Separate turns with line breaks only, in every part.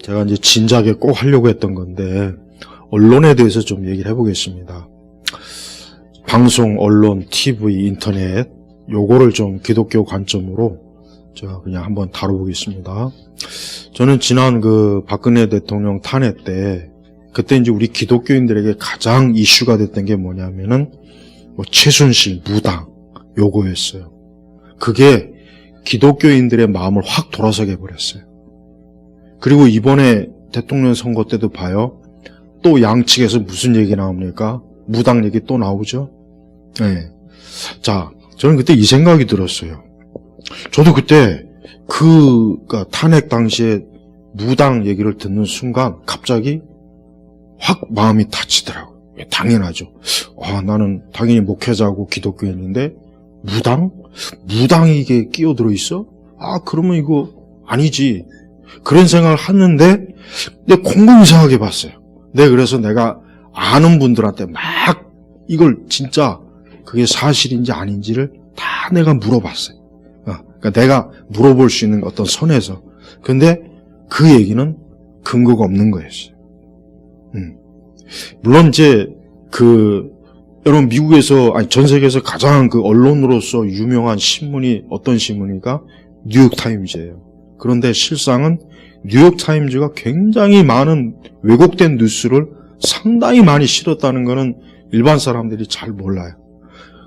제가 이제 진작에 꼭 하려고 했던 건데, 언론에 대해서 좀 얘기를 해보겠습니다. 방송, 언론, TV, 인터넷, 요거를 좀 기독교 관점으로 제가 그냥 한번 다뤄보겠습니다. 저는 지난 그 박근혜 대통령 탄핵 때, 그때 이제 우리 기독교인들에게 가장 이슈가 됐던 게 뭐냐면은, 뭐 최순실, 무당, 요거였어요. 그게 기독교인들의 마음을 확 돌아서게 해버렸어요. 그리고 이번에 대통령 선거 때도 봐요. 또 양측에서 무슨 얘기 나옵니까? 무당 얘기 또 나오죠? 네. 자, 저는 그때 이 생각이 들었어요. 저도 그때 그, 그러니까 탄핵 당시에 무당 얘기를 듣는 순간 갑자기 확 마음이 다치더라고요. 예, 당연하죠. 아, 나는 당연히 목회자고 기독교인인데 무당? 무당이 이게 끼어들어 있어? 아, 그러면 이거 아니지. 그런 생각을 했는데, 근데 곰곰이 생각해 봤어요. 네, 그래서 내가 아는 분들한테 막 이걸 진짜 그게 사실인지 아닌지를 다 내가 물어봤어요. 어, 그러니까 내가 물어볼 수 있는 어떤 선에서. 근데 그 얘기는 근거가 없는 거였어요. 음. 물론 이제 그 여러분 미국에서 아니 전 세계에서 가장 그 언론으로서 유명한 신문이 어떤 신문이니까 뉴욕 타임즈예요. 그런데 실상은 뉴욕 타임즈가 굉장히 많은 왜곡된 뉴스를 상당히 많이 실었다는 것은 일반 사람들이 잘 몰라요.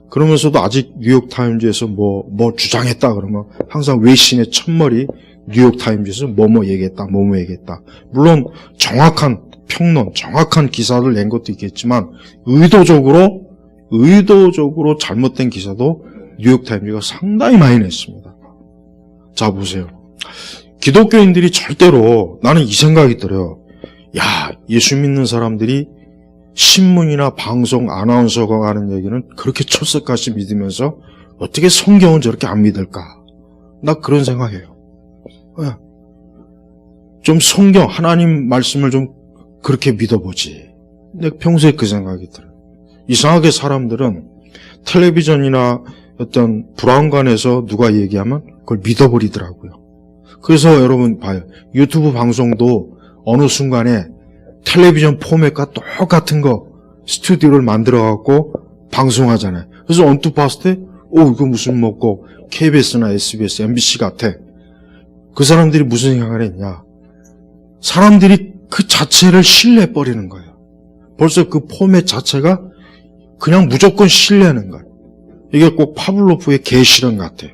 그러면서도 아직 뉴욕 타임즈에서 뭐, 뭐 주장했다 그러면 항상 외신의 첫머리 뉴욕 타임즈에서 뭐뭐 얘기했다, 뭐뭐 얘기했다. 물론 정확한 평론, 정확한 기사를 낸 것도 있겠지만 의도적으로 의도적으로 잘못된 기사도 뉴욕 타임즈가 상당히 많이 냈습니다. 자 보세요. 기독교인들이 절대로 나는 이 생각이 들어요. 야, 예수 믿는 사람들이 신문이나 방송 아나운서가 하는 얘기는 그렇게 철석같이 믿으면서 어떻게 성경은 저렇게 안 믿을까? 나 그런 생각해요. 예. 좀 성경, 하나님 말씀을 좀 그렇게 믿어보지. 내 평소에 그 생각이 들어요. 이상하게 사람들은 텔레비전이나 어떤 브라운관에서 누가 얘기하면 그걸 믿어버리더라고요. 그래서 여러분 봐요. 유튜브 방송도 어느 순간에 텔레비전 포맷과 똑같은 거 스튜디오를 만들어 갖고 방송하잖아요. 그래서 언뜻 봤을 때, 오, 이거 무슨 먹고 KBS나 SBS, MBC 같아. 그 사람들이 무슨 생각을 했냐. 사람들이 그 자체를 신뢰해버리는 거예요. 벌써 그 포맷 자체가 그냥 무조건 신뢰하는 거예요. 이게 꼭 파블로프의 개실현 같아요.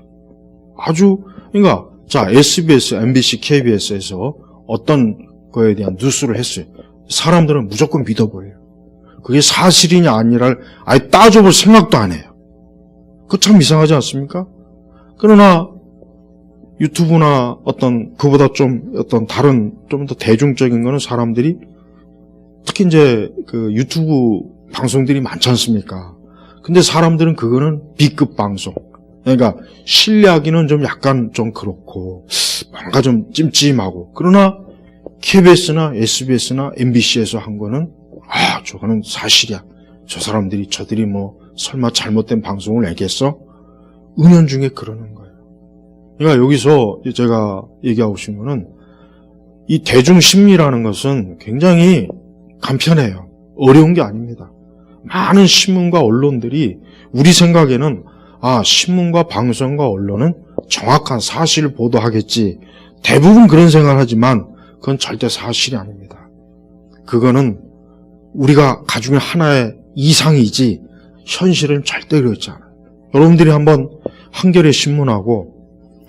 아주, 그러니까, 자, SBS, MBC, KBS에서 어떤 거에 대한 뉴스를 했어요. 사람들은 무조건 믿어버려요. 그게 사실이냐 아니냐를 아예 따져볼 생각도 안 해요. 그 참 이상하지 않습니까? 그러나 유튜브나 어떤 그보다 좀 어떤 다른 좀 더 대중적인 거는 사람들이 특히 이제 그 유튜브 방송들이 많지 않습니까? 근데 사람들은 그거는 B급 방송. 그러니까 신뢰하기는 좀 약간 좀 그렇고 뭔가 좀 찜찜하고 그러나 KBS나 SBS나 MBC에서 한 거는 아 저거는 사실이야. 저 사람들이 저들이 뭐 설마 잘못된 방송을 내겠어? 은연중에 그러는 거예요. 그러니까 여기서 제가 얘기하고 싶은 거는 이 대중심리라는 것은 굉장히 간편해요. 어려운 게 아닙니다. 많은 신문과 언론들이 우리 생각에는 아 신문과 방송과 언론은 정확한 사실을 보도하겠지 대부분 그런 생각을 하지만 그건 절대 사실이 아닙니다. 그거는 우리가 가지고 하나의 이상이지 현실은 절대 그렇지 않아요. 여러분들이 한번 한겨레 신문하고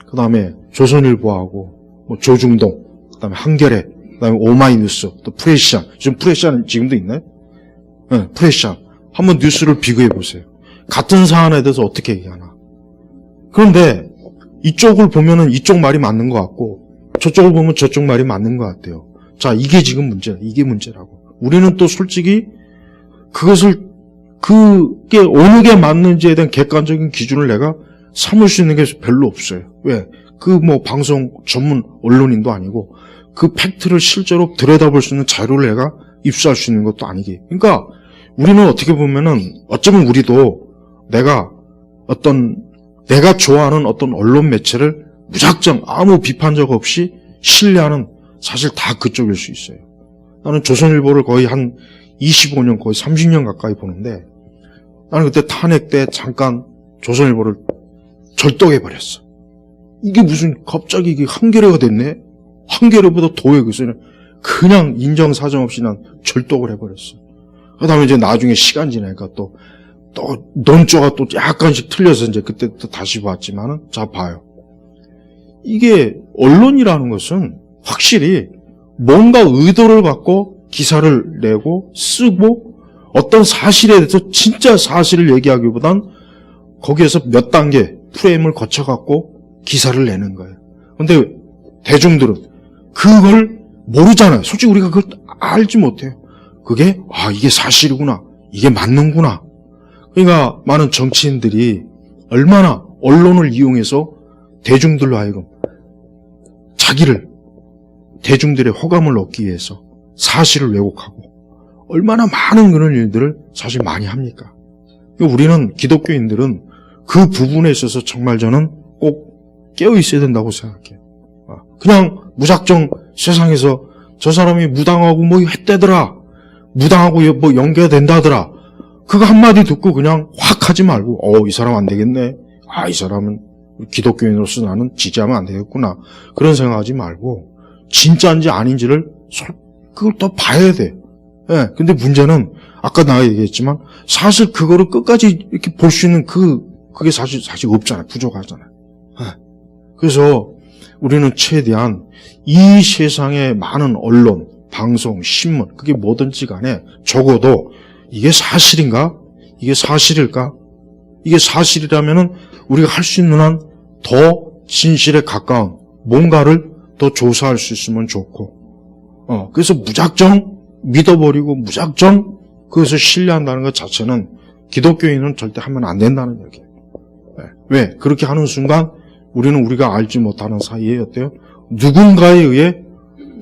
그 다음에 조선일보하고 뭐 조중동 그 다음에 한겨레 그 다음에 오마이뉴스 또 프레시안 지금 프레시안 지금도 있나요? 네, 프레시안 한번 뉴스를 비교해 보세요. 같은 사안에 대해서 어떻게 얘기하나. 그런데 이쪽을 보면은 이쪽 말이 맞는 것 같고 저쪽을 보면 저쪽 말이 맞는 것 같아요. 자, 이게 지금 문제야. 이게 문제라고. 우리는 또 솔직히 그것을 그게 어느 게 맞는지에 대한 객관적인 기준을 내가 삼을 수 있는 게 별로 없어요. 왜? 그 뭐 방송 전문 언론인도 아니고 그 팩트를 실제로 들여다볼 수 있는 자료를 내가 입수할 수 있는 것도 아니기. 그러니까 우리는 어떻게 보면은 어쩌면 우리도 내가 어떤 내가 좋아하는 어떤 언론 매체를 무작정 아무 비판적 없이 신뢰하는 사실 다 그쪽일 수 있어요. 나는 조선일보를 거의 한 25년, 거의 30년 가까이 보는데 나는 그때 탄핵 때 잠깐 조선일보를 절독해 버렸어. 이게 무슨 갑자기 이게 한겨레가 됐네? 한겨레보다 더해 그래서 그냥 인정 사정 없이 난 절독을 해버렸어. 그 다음에 이제 나중에 시간 지나니까 또, 또, 논조가 또 약간씩 틀려서 이제 그때 또 다시 봤지만은, 자, 봐요. 이게 언론이라는 것은 확실히 뭔가 의도를 갖고 기사를 내고 쓰고 어떤 사실에 대해서 진짜 사실을 얘기하기보단 거기에서 몇 단계 프레임을 거쳐갖고 기사를 내는 거예요. 근데 대중들은 그걸 모르잖아요. 솔직히 우리가 그걸 알지 못해요. 그게, 아, 이게 사실이구나. 이게 맞는구나. 그러니까 많은 정치인들이 얼마나 언론을 이용해서 대중들로 하여금 자기를 대중들의 호감을 얻기 위해서 사실을 왜곡하고 얼마나 많은 그런 일들을 사실 많이 합니까? 우리는 기독교인들은 그 부분에 있어서 정말 저는 꼭 깨어 있어야 된다고 생각해요. 아, 그냥 무작정 세상에서 저 사람이 무당하고 뭐 했대더라. 무당하고 뭐 연계가 된다더라. 그거 한마디 듣고 그냥 확 하지 말고, 어, 이 사람 안 되겠네. 아, 이 사람은 기독교인으로서 나는 지지하면 안 되겠구나. 그런 생각하지 말고, 진짜인지 아닌지를 솔- 그걸 더 봐야 돼. 예, 근데 문제는 아까 나가 얘기했지만 사실 그거를 끝까지 이렇게 볼 수 있는 그 그게 사실 사실 없잖아요. 부족하잖아요. 예. 그래서 우리는 최대한 이 세상의 많은 언론, 방송, 신문 그게 뭐든지 간에 적어도 이게 사실인가? 이게 사실일까? 이게 사실이라면은 우리가 할 수 있는 한 더 진실에 가까운 뭔가를 더 조사할 수 있으면 좋고, 어, 그래서 무작정 믿어버리고 무작정 그것을 신뢰한다는 것 자체는 기독교인은 절대 하면 안 된다는 얘기예요. 네. 왜? 그렇게 하는 순간 우리는 우리가 알지 못하는 사이에 어때요? 누군가에 의해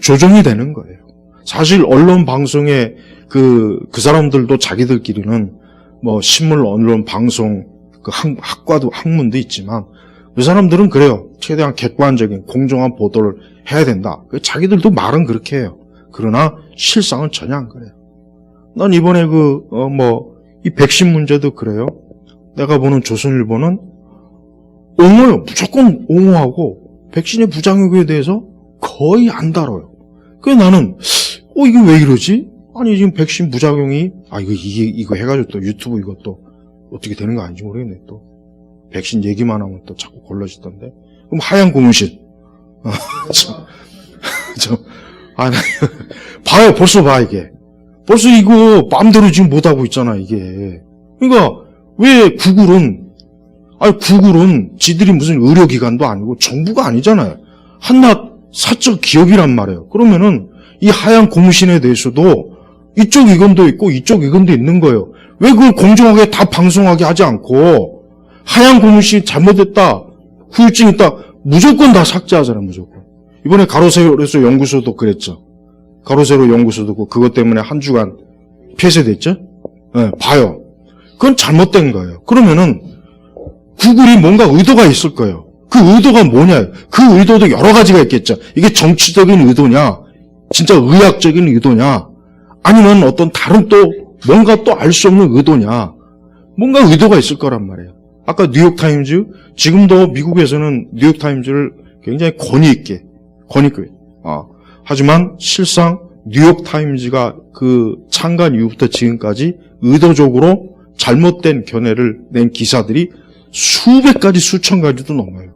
조정이 되는 거예요. 사실 언론 방송에 그, 그 사람들도 자기들끼리는 뭐 신문, 언론, 방송, 그 학, 학과도 학문도 있지만 그 사람들은 그래요. 최대한 객관적인 공정한 보도를 해야 된다. 그 자기들도 말은 그렇게 해요. 그러나 실상은 전혀 안 그래요. 난 이번에 그, 어, 뭐, 이 백신 문제도 그래요. 내가 보는 조선일보는 옹호요. 무조건 옹호하고 백신의 부작용에 대해서 거의 안 다뤄요. 그래서 나는, 어, 이게 왜 이러지? 아니, 지금 백신 부작용이, 아, 이거, 이게, 이거 해가지고 또 유튜브 이것도 어떻게 되는 거 아닌지 모르겠네, 또. 백신 얘기만 하면 또 자꾸 걸러지던데. 그럼 하얀 고무신. 아, 저, 저, 아, 나, 봐요, 벌써 봐, 이게. 벌써 이거 마음대로 지금 못하고 있잖아, 이게. 그러니까, 왜 구글은, 아니, 구글은 지들이 무슨 의료기관도 아니고 정부가 아니잖아요. 한낱 사적 기업이란 말이에요. 그러면은, 이 하얀 고무신에 대해서도 이쪽 의견도 있고 이쪽 의견도 있는 거예요. 왜 그걸 공정하게 다 방송하게 하지 않고, 하얀 고무신 잘못했다, 후유증 있다, 무조건 다 삭제하잖아요, 무조건. 이번에 가로세로에서 연구소도 그랬죠. 가로세로 연구소도 그- 그것 때문에 한 주간 폐쇄됐죠? 예, 봐요. 그건 잘못된 거예요. 그러면은 구글이 뭔가 의도가 있을 거예요. 그 의도가 뭐냐? 그 의도도 여러 가지가 있겠죠. 이게 정치적인 의도냐? 진짜 의학적인 의도냐? 아니면 어떤 다른 또 뭔가 또 알 수 없는 의도냐? 뭔가 의도가 있을 거란 말이에요. 아까 뉴욕타임즈, 지금도 미국에서는 뉴욕타임즈를 굉장히 권위 있게, 권위 있게, 아, 하지만 실상 뉴욕타임즈가 그 창간 이후부터 지금까지 의도적으로 잘못된 견해를 낸 기사들이 수백 가지, 수천 가지도 넘어요.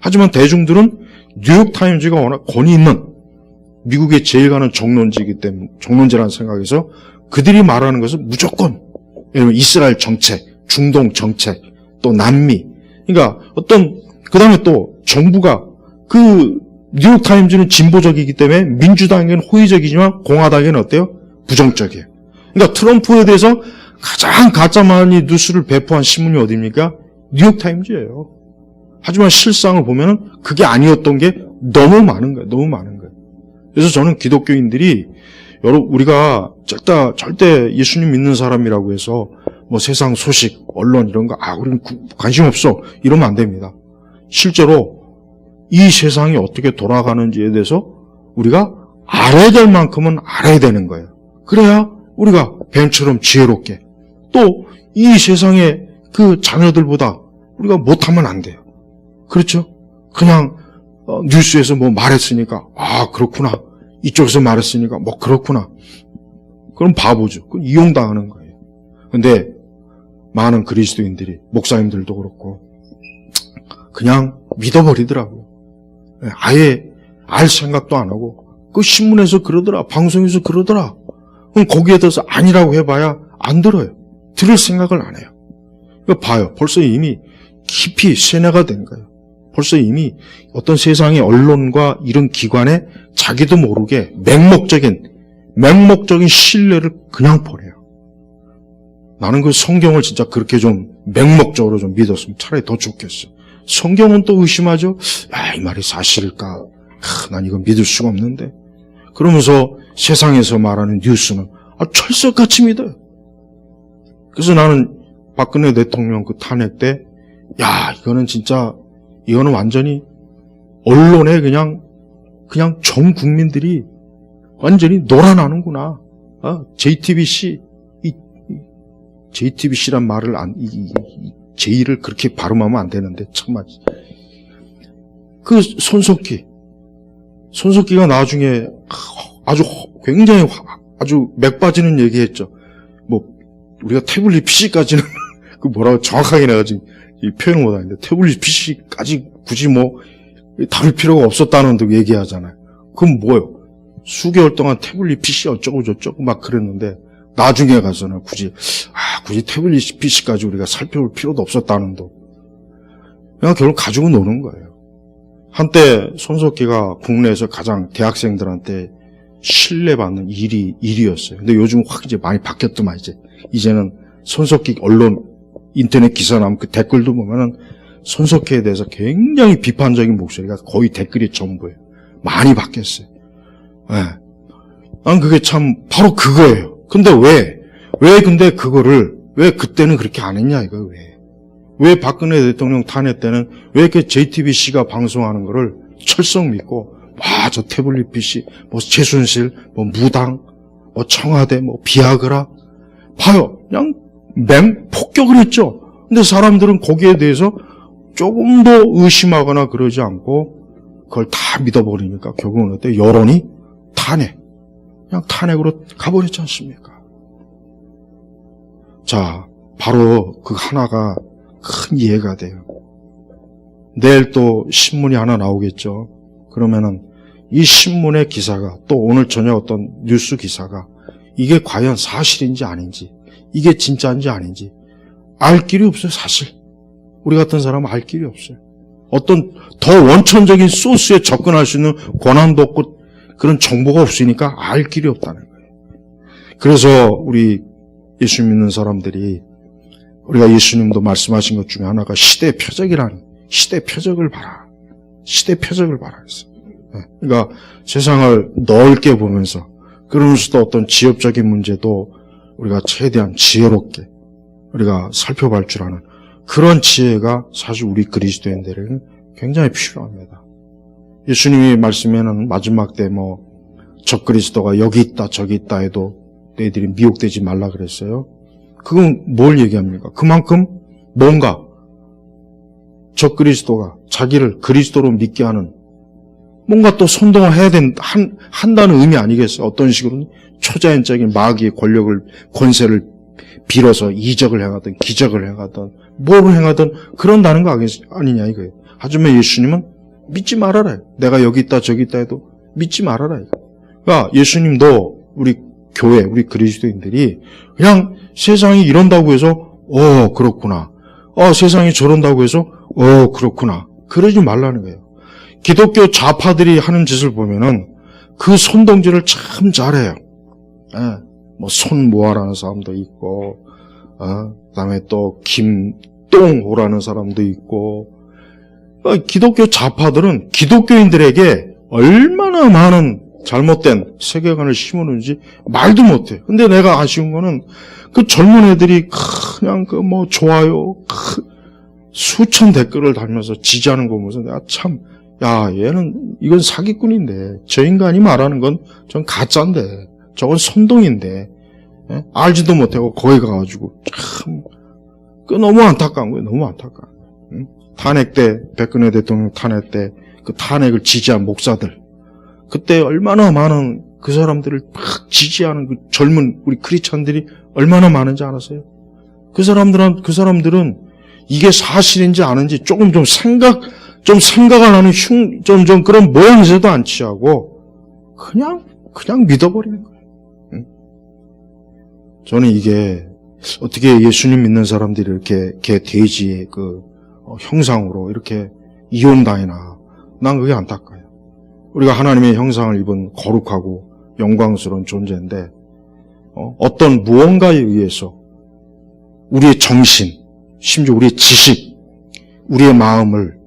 하지만 대중들은 뉴욕타임즈가 워낙 권위 있는 미국의 제일 가는 정론지이기 때문에, 정론지라는 생각에서 그들이 말하는 것은 무조건, 예를 이스라엘 정책, 중동 정책, 또 남미. 그러니까 어떤, 그 다음에 또 정부가 그 뉴욕 타임즈는 진보적이기 때문에 민주당에는 호의적이지만 공화당에는 어때요? 부정적이에요. 그러니까 트럼프에 대해서 가장 가짜만이 뉴스를 배포한 신문이 어디입니까? 뉴욕 타임즈예요. 하지만 실상을 보면은 그게 아니었던 게 너무 많은 거예요. 너무 많은 거예요. 그래서 저는 기독교인들이 여러 우리가 짝다 절대 예수님 믿는 사람이라고 해서 뭐 세상 소식, 언론 이런 거 아 우리는 구- 관심 없어 이러면 안 됩니다. 실제로 이 세상이 어떻게 돌아가는지에 대해서 우리가 알아야 될 만큼은 알아야 되는 거예요. 그래야 우리가 뱀처럼 지혜롭게 또 이 세상의 그 자녀들보다 우리가 못하면 안 돼요. 그렇죠? 그냥 어, 뉴스에서 뭐 말했으니까 아 그렇구나 이쪽에서 말했으니까 뭐 그렇구나 그럼 바보죠. 그건 이용당하는 거예요. 근데 많은 그리스도인들이 목사님들도 그렇고 그냥 믿어버리더라고요. 예, 아예 알 생각도 안 하고 그 신문에서 그러더라 방송에서 그러더라 그럼 거기에 대해서 아니라고 해봐야 안 들어요. 들을 생각을 안 해요. 이거 봐요. 벌써 이미 깊이 세뇌가 된 거예요. 벌써 이미 어떤 세상의 언론과 이런 기관에 자기도 모르게 맹목적인 맹목적인 신뢰를 그냥 보내요. 나는 그 성경을 진짜 그렇게 좀 맹목적으로 좀 믿었으면 차라리 더 좋겠어. 성경은 또 의심하죠. 야, 이 말이 사실일까? 하, 난 이거 믿을 수가 없는데. 그러면서 세상에서 말하는 뉴스는 아, 철석같이 믿어요. 그래서 나는 박근혜 대통령 그 탄핵 때, 야, 이거는 진짜, 이거는 완전히 언론에 그냥, 그냥 전 국민들이 완전히 놀아나는구나. 어, JTBC, 이, 이 JTBC란 말을 안, 이, 이, 이 J를 그렇게 발음하면 안 되는데, 참말. 그 손석희, 손석희가 나중에 아주 굉장히 화- 아주 맥 빠지는 얘기했죠. 뭐 우리가 태블릿 PC까지는 그 뭐라고 정확하게 내가 지금 이 표현을 못하는데 PC까지 굳이 뭐 다룰 필요가 없었다는 등 얘기하잖아요. 그럼 뭐요? 수개월 동안 태블릿 PC 어쩌고 저쩌고 막 그랬는데 나중에 가서는 굳이 아 굳이 태블릿 PC까지 우리가 살펴볼 필요도 없었다는 등 그냥 결국 가지고 노는 거예요. 한때 손석희가 국내에서 가장 대학생들한테 신뢰받는 일이 일이었어요. 근데 요즘 확 이제 많이 바뀌었더만 이제 이제는 손석희 언론 인터넷 기사 나면 그 댓글도 보면은 손석희에 대해서 굉장히 비판적인 목소리가 거의 댓글이 전부예요. 많이 바뀌었어요. 예. 난 그게 참 바로 그거예요. 근데 왜? 왜 근데 그거를 왜 그때는 그렇게 안 했냐 이거 왜? 왜 박근혜 대통령 탄핵 때는 왜 이렇게 JTBC가 방송하는 거를 철썩 믿고 와 저 태블릿 PC 뭐 최순실 뭐 무당 뭐 청와대 뭐 비아그라 봐요 그냥 맹 폭격을 했죠. 근데 사람들은 거기에 대해서 조금 더 의심하거나 그러지 않고 그걸 다 믿어버리니까 결국은 어때 여론이 탄핵 그냥 탄핵으로 가버렸지 않습니까? 자 바로 그 하나가 큰 이해가 돼요. 내일 또 신문이 하나 나오겠죠. 그러면은 이 신문의 기사가 또 오늘 저녁 어떤 뉴스 기사가 이게 과연 사실인지 아닌지 이게 진짜인지 아닌지 알 길이 없어요 사실. 우리 같은 사람은 알 길이 없어요. 어떤 더 원천적인 소스에 접근할 수 있는 권한도 없고 그런 정보가 없으니까 알 길이 없다는 거예요. 그래서 우리 예수 믿는 사람들이 우리가 예수님도 말씀하신 것 중에 하나가 시대 표적이라는 시대 표적을 봐라. 시대 표적을 봐라 했어요. 네. 그러니까 세상을 넓게 보면서 그러면서도 어떤 지역적인 문제도 우리가 최대한 지혜롭게 우리가 살펴볼 줄 아는 그런 지혜가 사실 우리 그리스도인들에게는 굉장히 필요합니다. 예수님이 말씀에는 마지막 때 뭐 적그리스도가 여기 있다 저기 있다 해도 너희들이 미혹되지 말라 그랬어요. 그건 뭘 얘기합니까? 그만큼 뭔가 적그리스도가 자기를 그리스도로 믿게 하는 뭔가 또 선동을 해야 된, 한, 한다는 의미 아니겠어요? 어떤 식으로 초자연적인 마귀의 권력을, 권세를 빌어서 이적을 행하든 기적을 행하든 뭐를 행하든 그런다는 거 아니- 아니냐 이거예요. 하지만 예수님은 믿지 말아라. 내가 여기 있다 저기 있다 해도 믿지 말아라. 그러니까 예수님도 우리 교회, 우리 그리스도인들이 그냥 세상이 이런다고 해서 어 그렇구나. 어 세상이 저런다고 해서 어 그렇구나. 그러지 말라는 거예요. 기독교 좌파들이 하는 짓을 보면은 그 손동질을 참 잘해요. 예, 뭐 손 모아라는 사람도 있고, 어, 그다음에 또 김똥호라는 사람도 있고, 어, 기독교 좌파들은 기독교인들에게 얼마나 많은 잘못된 세계관을 심어놓는지 말도 못해. 근데 내가 아쉬운 거는 그 젊은 애들이 그냥 그 뭐 좋아요 크- 수천 댓글을 달면서 지지하는 거 보면서 내가 참 야, 얘는, 이건 사기꾼인데, 저 인간이 말하는 건 전 가짜인데, 저건 선동인데, 예? 알지도 못하고 거기 가가지고, 참, 그 너무 안타까운 거예요. 너무 안타까운. 응? 탄핵 때, 백근혜 대통령 탄핵 때, 그 탄핵을 지지한 목사들, 그때 얼마나 많은 그 사람들을 막 지지하는 그 젊은 우리 크리스찬들이 얼마나 많은지 알았어요? 그 사람들은, 그 사람들은 이게 사실인지 아는지 조금 좀 생각, 좀 생각을 하는 흉, 좀, 좀 그런 모양새도 안 취하고, 그냥, 그냥 믿어버리는 거예요. 응? 저는 이게, 어떻게 예수님 믿는 사람들이 이렇게, 개 돼지의 그, 어, 형상으로 이렇게 이용당이나, 난 그게 안타까워요. 우리가 하나님의 형상을 입은 거룩하고 영광스러운 존재인데, 어, 어떤 무언가에 의해서 우리의 정신, 심지어 우리의 지식, 우리의 마음을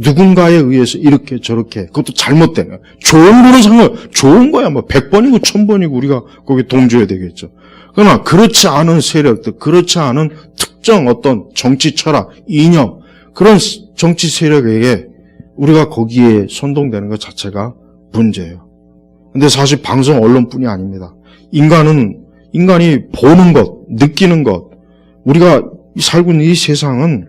누군가에 의해서 이렇게 저렇게 그것도 거야. 좋은 거는 상관 좋은 거야. 뭐 100번이고 1000번이고 우리가 거기 동조해야 되겠죠. 그러나 그렇지 않은 세력들, 그렇지 않은 특정 어떤 정치 철학, 이념 그런 정치 세력에게 우리가 거기에 선동되는 것 자체가 문제예요. 근데 사실 방송 언론뿐이 아닙니다. 인간은 인간이 보는 것, 느끼는 것, 우리가 살고 있는 이 세상은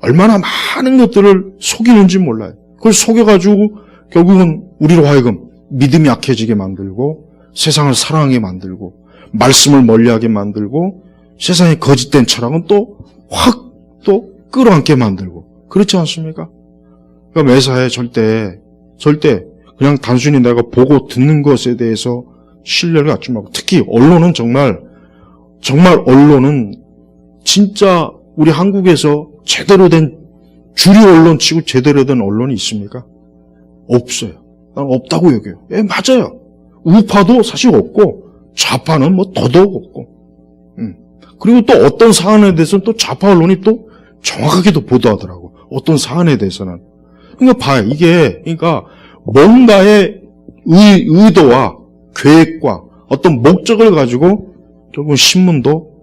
얼마나 많은 것들을 속이는지 몰라요. 그걸 속여가지고 결국은 우리로 하여금 믿음이 약해지게 만들고 세상을 사랑하게 만들고 말씀을 멀리하게 만들고 세상의 거짓된 철학은 또 확 또 끌어안게 만들고 그렇지 않습니까? 그러니까 매사에 절대 절대 그냥 단순히 내가 보고 듣는 것에 대해서 신뢰를 갖지 말고 특히 언론은 정말 정말 언론은 진짜 우리 한국에서 제대로 된 주류 언론 치고 제대로 된 언론이 있습니까? 없어요. 난 없다고 여겨요. 예, 맞아요. 우파도 사실 없고 좌파는 뭐 더더욱 없고. 음. 그리고 또 어떤 사안에 대해서는 또 좌파 언론이 또 정확하게도 보도하더라고. 어떤 사안에 대해서는. 그러니까 봐요. 이게 그러니까 뭔가의 의, 의도와 계획과 어떤 목적을 가지고 결국 신문도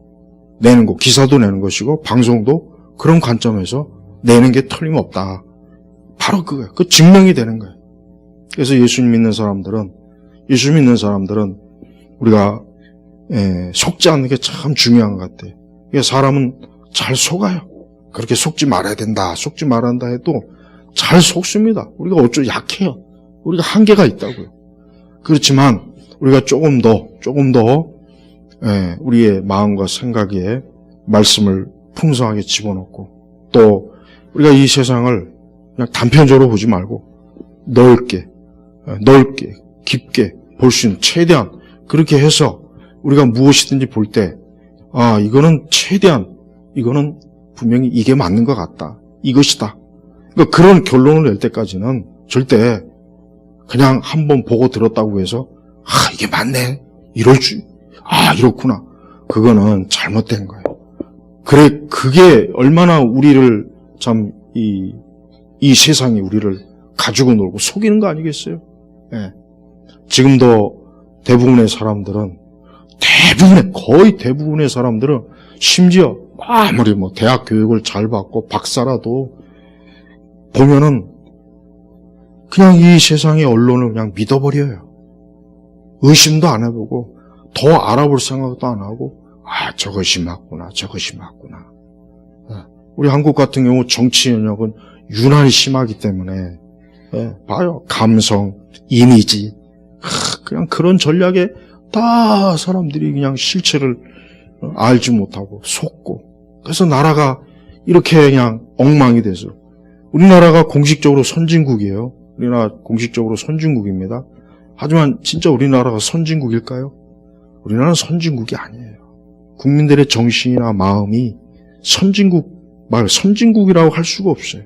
내는 거, 기사도 내는 것이고 방송도 그런 관점에서 내는 게 틀림없다. 바로 그거예요. 그 증명이 되는 거예요. 그래서 예수님 믿는 사람들은 예수 믿는 사람들은 우리가 예, 속지 않는 게 참 중요한 것 같아요. 이게 사람은 잘 속아요. 그렇게 속지 말아야 된다, 속지 말아야 한다 해도 잘 속습니다. 우리가 어쩌 약해요. 우리가 한계가 있다고요. 그렇지만 우리가 조금 더, 조금 더 예, 우리의 마음과 생각에 말씀을 풍성하게 집어넣고 또 우리가 이 세상을 그냥 단편적으로 보지 말고 넓게, 예, 넓게, 깊게 볼 수 있는 최대한 그렇게 해서 우리가 무엇이든지 볼 때, 아, 이거는 최대한, 이거는 분명히 이게 맞는 것 같다. 이것이다. 그러니까 그런 결론을 낼 때까지는 절대 그냥 한번 보고 들었다고 해서, 아, 이게 맞네. 이럴 줄, 아, 이렇구나. 그거는 잘못된 거예요. 그래, 그게 얼마나 우리를 참, 이, 이 세상이 우리를 가지고 놀고 속이는 거 아니겠어요? 예. 지금도 대부분의 사람들은, 대부분의, 거의 대부분의 사람들은 심지어 아무리 뭐 대학 교육을 잘 받고 박사라도 보면은 그냥 이 세상의 언론을 그냥 믿어버려요. 의심도 안 해보고 더 알아볼 생각도 안 하고 아 저것이 맞구나 저것이 맞구나. 예. 우리 한국 같은 경우 정치 연역은 유난히 심하기 때문에 예, 봐요 감성, 이미지 하, 그냥 그런 전략에 다 사람들이 그냥 실체를 어, 알지 못하고 속고 그래서 나라가 이렇게 그냥 엉망이 돼서 우리나라가 공식적으로 선진국이에요. 우리나라 공식적으로 선진국입니다. 하지만 진짜 우리나라가 선진국일까요? 우리나라는 선진국이 아니에요. 국민들의 정신이나 마음이 선진국 말 선진국이라고 할 수가 없어요.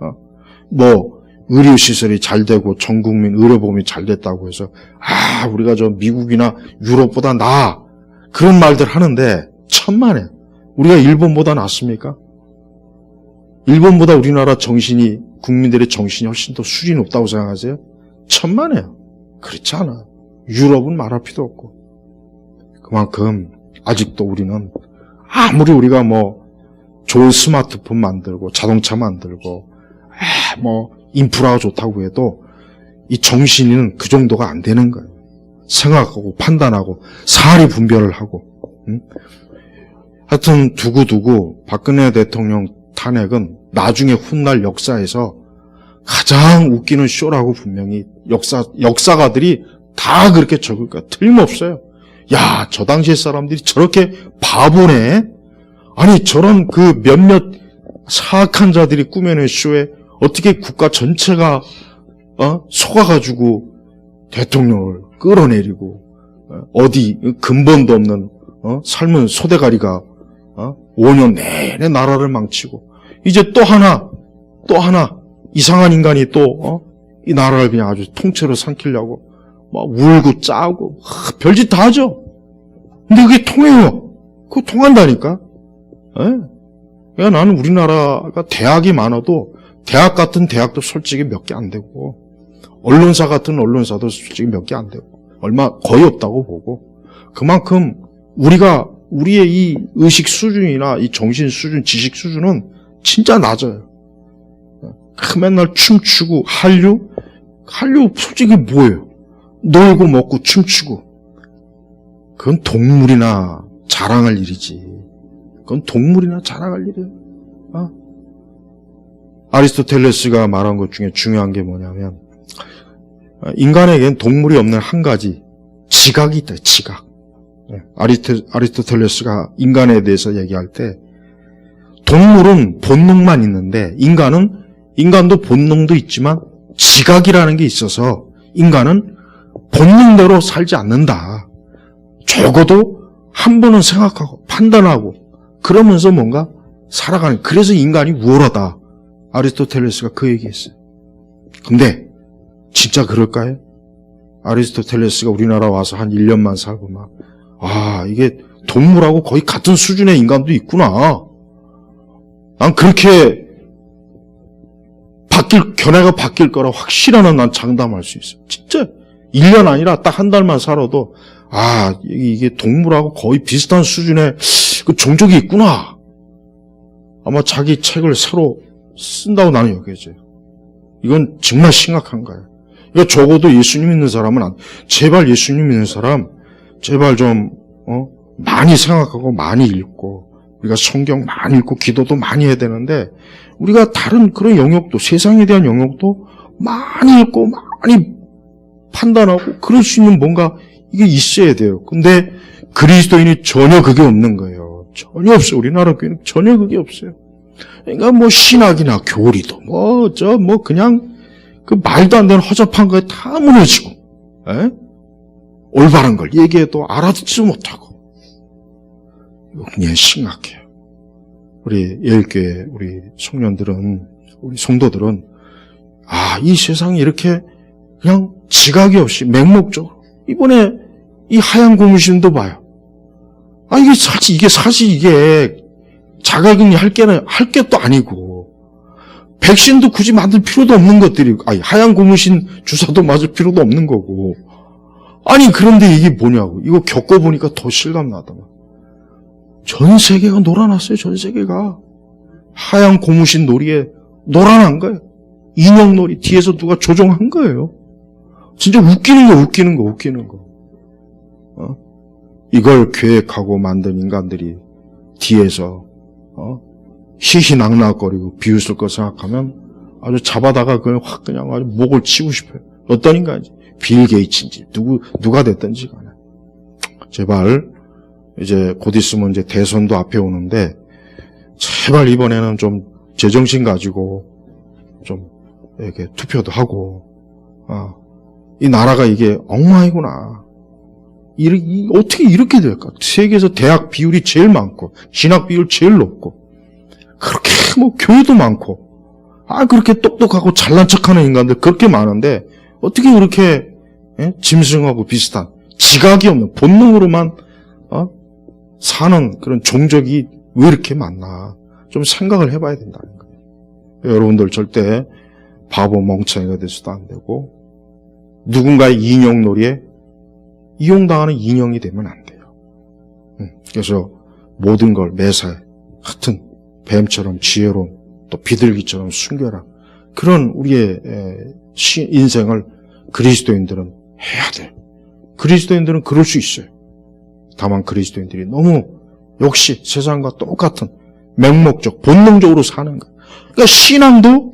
어? 뭐 의료 시설이 잘 되고 전 국민 의료보험이 잘 됐다고 해서 아 우리가 저 미국이나 유럽보다 나아 그런 말들 하는데 천만에 우리가 일본보다 낫습니까? 일본보다 우리나라 정신이 국민들의 정신이 훨씬 더 수준이 높다고 생각하세요? 천만에요. 그렇지 않아. 유럽은 말할 필요 없고 그만큼 아직도 우리는 아무리 우리가 뭐 좋은 스마트폰 만들고 자동차 만들고 아, 뭐 인프라가 좋다고 해도 이 정신은 그 정도가 안 되는 거예요. 생각하고 판단하고 사리 분별을 하고. 응? 하여튼 두고두고 박근혜 대통령 탄핵은 나중에 훗날 역사에서 가장 웃기는 쇼라고 분명히 역사 역사가들이 다 그렇게 적을 거야. 틀림없어요. 야, 저 당시의 사람들이 저렇게 바보네. 아니 저런 그 몇몇 사악한 자들이 꾸며낸 쇼에 어떻게 국가 전체가 어? 속아가지고 대통령을 끌어내리고 어? 어디 근본도 없는 어? 삶은 소대가리가 어? 5년 내내 나라를 망치고 이제 또 하나 또 하나 이상한 인간이 또 어? 이 나라를 그냥 아주 통째로 삼키려고 막 울고 짜고 하, 별짓 다 하죠. 근데 그게 통해요. 그거 통한다니까. 예? 야, 나는 우리나라가 대학이 많아도 대학 같은 대학도 솔직히 몇 개 안 되고 언론사 같은 언론사도 솔직히 몇 개 안 되고 얼마 거의 없다고 보고 그만큼 우리가 우리의 이 의식 수준이나 이 정신 수준, 지식 수준은 진짜 낮아요. 그 맨날 춤추고 한류, 한류 솔직히 뭐예요? 놀고 먹고 춤추고 그건 동물이나 자랑할 일이지. 그건 동물이나 자랑할 일이에요. 어? 아리스토텔레스가 말한 것 중에 중요한 게 뭐냐면 어, 인간에겐 동물이 없는 한 가지 지각이 있다. 지각. 예, 아리스토, 아리스토텔레스가 인간에 대해서 얘기할 때 동물은 본능만 있는데 인간은 인간도 본능도 있지만 지각이라는 게 있어서 인간은 본능대로 살지 않는다. 적어도 한 번은 생각하고 판단하고 그러면서 뭔가 살아가는 그래서 인간이 우월하다. 아리스토텔레스가 그 얘기했어요. 근데 진짜 그럴까요? 아리스토텔레스가 우리나라 와서 한 1년만 살고 막 아, 이게 동물하고 거의 같은 수준의 인간도 있구나. 난 그렇게 바뀔, 견해가 바뀔 거라 확실하는 난 장담할 수 있어. 진짜 1년 아니라 딱 한 달만 살아도 아, 이게 동물하고 거의 비슷한 수준의 그 종족이 있구나. 아마 자기 책을 새로 쓴다고 나는 여겨져요. 이건 정말 심각한 거예요. 그러니까 적어도 예수님 믿는 사람은 안, 제발 예수님 믿는 사람, 제발 좀, 어, 많이 생각하고 많이 읽고, 우리가 성경 많이 읽고 기도도 많이 해야 되는데, 우리가 다른 그런 영역도, 세상에 대한 영역도 많이 읽고 많이 판단하고, 그럴 수 있는 뭔가 이게 있어야 돼요. 근데 그리스도인이 전혀 그게 없는 거예요. 전혀 없어요. 우리나라 교회는 전혀 그게 없어요. 그러니까 뭐 신학이나 교리도 뭐 저뭐 그냥 그 말도 안 되는 허접한 거에 다 무너지고 에? 올바른 걸 얘기해도 알아듣지 못하고 굉장히 심각해요. 우리 예일교회 우리 청년들은 우리 성도들은 아 이 세상이 이렇게 그냥 지각이 없이 맹목적으로. 이번에 이 하얀 고무신도 봐요. 아 이게 사실 이게 사실 이게 자가격리 할 게는 할 게 또 아니고. 백신도 굳이 맞을 필요도 없는 것들이 아니 하얀 고무신 주사도 맞을 필요도 없는 거고. 아니 그런데 이게 뭐냐고. 이거 겪어보니까 더 실감나더만. 전 세계가 놀아났어요 전 세계가. 하얀 고무신 놀이에 놀아난 거예요. 인형 놀이 뒤에서 누가 조종한 거예요 진짜 웃기는 거 웃기는 거 웃기는 거 어? 이걸 계획하고 만든 인간들이 뒤에서 어? 희희낙낙거리고 비웃을 거 생각하면 아주 잡아다가 그냥 확 그냥 아주 목을 치고 싶어요. 어떤 인간인지 빌 게이츠인지 누구 누가 됐든지 간에 제발 이제 곧 있으면 이제 대선도 앞에 오는데 제발 이번에는 좀 제정신 가지고 좀 이렇게 투표도 하고 아, 이 나라가 이게 엉망이구나. 이, 이, 어떻게 이렇게 될까? 세계에서 대학 비율이 제일 많고, 진학 비율 제일 높고, 그렇게 뭐 교회도 많고, 아, 그렇게 똑똑하고 잘난 척 하는 인간들 그렇게 많은데, 어떻게 그렇게, 예? 짐승하고 비슷한, 지각이 없는, 본능으로만, 어? 사는 그런 종족이 왜 이렇게 많나. 좀 생각을 해봐야 된다는 거예요. 여러분들 절대 바보 멍청이가 돼서도 안 되고, 누군가의 인형놀이에 이용당하는 인형이 되면 안 돼요. 음, 그래서 모든 걸 매사에 같은 뱀처럼 지혜로운 또 비둘기처럼 순결한 그런 우리의 인생을 그리스도인들은 해야 돼. 그리스도인들은 그럴 수 있어요. 다만 그리스도인들이 너무 역시 세상과 똑같은 맹목적, 본능적으로 사는 거예요. 그러니까 신앙도,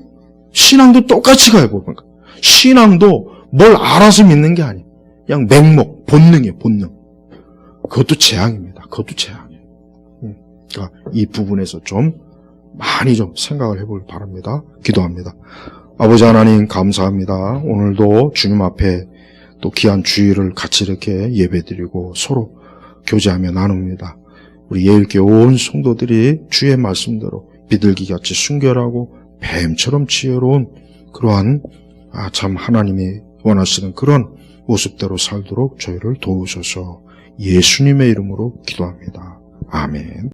신앙도 똑같이 가요, 보니까. 신앙도 뭘 알아서 믿는 게 아니에요. 그냥 맹목, 본능이에요, 본능. 그것도 재앙입니다. 그것도 재앙이에요. 음, 그러니까 이 부분에서 좀 많이 좀 생각을 해볼 바랍니다. 기도합니다. 아버지 하나님 감사합니다. 오늘도 주님 앞에 또 귀한 주일을 같이 이렇게 예배드리고 서로 교제하며 나눕니다. 우리 예일교 온 성도들이 주의 말씀대로 비둘기같이 순결하고 뱀처럼 지혜로운 그러한 아, 참 하나님이 원하시는 그런 모습대로 살도록 저희를 도우셔서 예수님의 이름으로 기도합니다. 아멘.